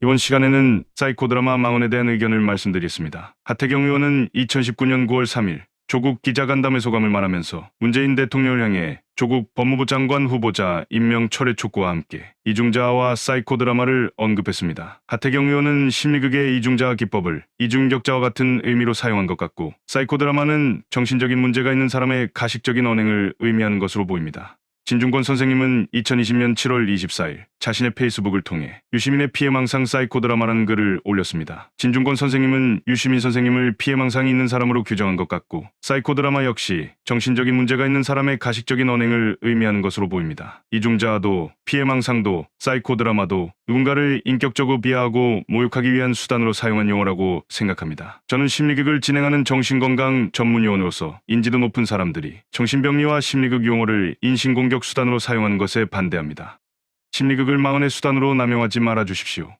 이번 시간에는 사이코 드라마 망언에 대한 의견을 말씀드리겠습니다. 하태경 의원은 2019년 9월 3일 조국 기자간담회 소감을 말하면서 문재인 대통령을 향해 조국 법무부 장관 후보자 임명 철회 촉구와 함께 이중자와 사이코 드라마를 언급했습니다. 하태경 의원은 심리극의 이중자 기법을 이중격자와 같은 의미로 사용한 것 같고 사이코 드라마는 정신적인 문제가 있는 사람의 가식적인 언행을 의미하는 것으로 보입니다. 진중권 선생님은 2020년 7월 24일 자신의 페이스북을 통해 유시민의 피해망상 사이코 드라마라는 글을 올렸습니다. 진중권 선생님은 유시민 선생님을 피해망상이 있는 사람으로 규정한 것 같고 사이코 드라마 역시 정신적인 문제가 있는 사람의 가식적인 언행을 의미하는 것으로 보입니다. 이중자도 피해망상도 사이코 드라마도 누군가를 인격적으로 비하하고 모욕하기 위한 수단으로 사용한 용어라고 생각합니다. 저는 심리극을 진행하는 정신건강 전문요원으로서 인지도 높은 사람들이 정신병리와 심리극 용어를 인신공격 수단으로 사용하는 것에 반대합니다. 심리극을 망언의 수단으로 남용하지 말아 주십시오.